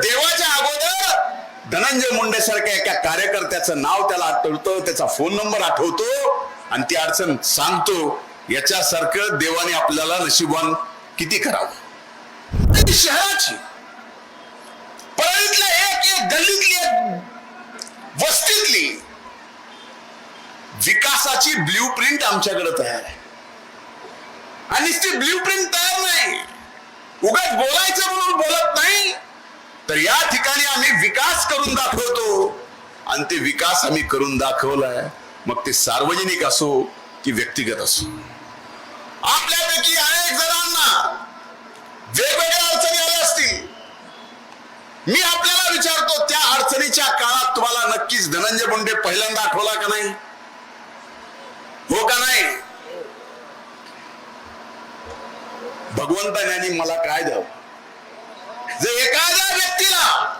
देवाच्या अगोदर धनंजय मुंडे सारख्या एका कार्यकर्त्याचं नाव त्याला आठवतं त्याचा फोन नंबर आठवतो आणि ती अडचण सांगतो. याच्यासारखं देवाने आपल्याला नशिबान किती करावं? शहराची? परळीतल्या एक एक गल्लीतली एक वस्तीतली विकासाची ब्ल्यू प्रिंट आमच्याकडे तयार आहे. आणि ती ब्ल्यू प्रिंट तयार नाही उगाच बोलायचं म्हणून बोलत नाही तर या ठिकाणी आम्ही विकास करून दाखवतो. आणि ते विकास आम्ही करून दाखवलाय. मग ते सार्वजनिक असो की व्यक्तिगत असो. आपल्यापैकी अनेक जणांना वेगवेगळ्या अडचणी आल्या असतील. मी आपल्याला विचारतो त्या अडचणीच्या काळात तुम्हाला नक्कीच धनंजय मुंडे पहिल्यांदा आठवला का नाही? हो का नाही? भगवंताने आणि मला काय द्यावं? जे एका व्यक्तीला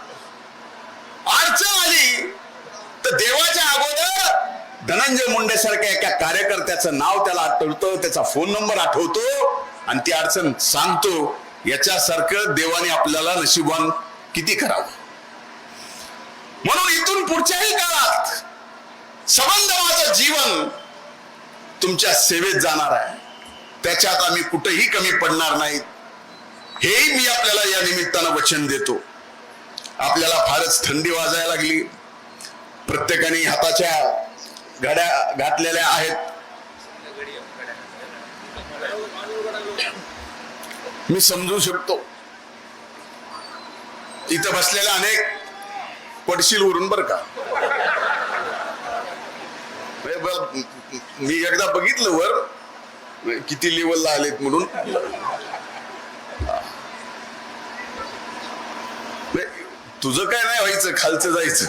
अडचण आली तर देवाच्या अगोदर धनंजय मुंडे सारख्या एका कार्यकर्त्याचं नाव त्याला आठवतं त्याचा फोन नंबर आठवतो आणि ती अडचण सांगतो. याच्यासारखं देवाने आपल्याला नशिबान किती करावं? म्हणून इथून पुढच्याही काळात संबंध माझं जीवन तुमच्या सेवेत जाणार आहे. त्याच्यात आम्ही कुठेही कमी पडणार नाहीत. हेही मी आपल्याला या निमित्तानं वचन देतो. आपल्याला फारच थंडी वाजायला लागली. प्रत्येकाने हाताच्या घड्या घातलेल्या आहेत. मी समजू शकतो. इथं बसलेल्या अनेक पडशील उरून बर का. मी एकदा बघितलं वर. किती लेवलला आलेत म्हणून. म्हणजे तुझं काय नाही व्हायचं खालचं जायचं.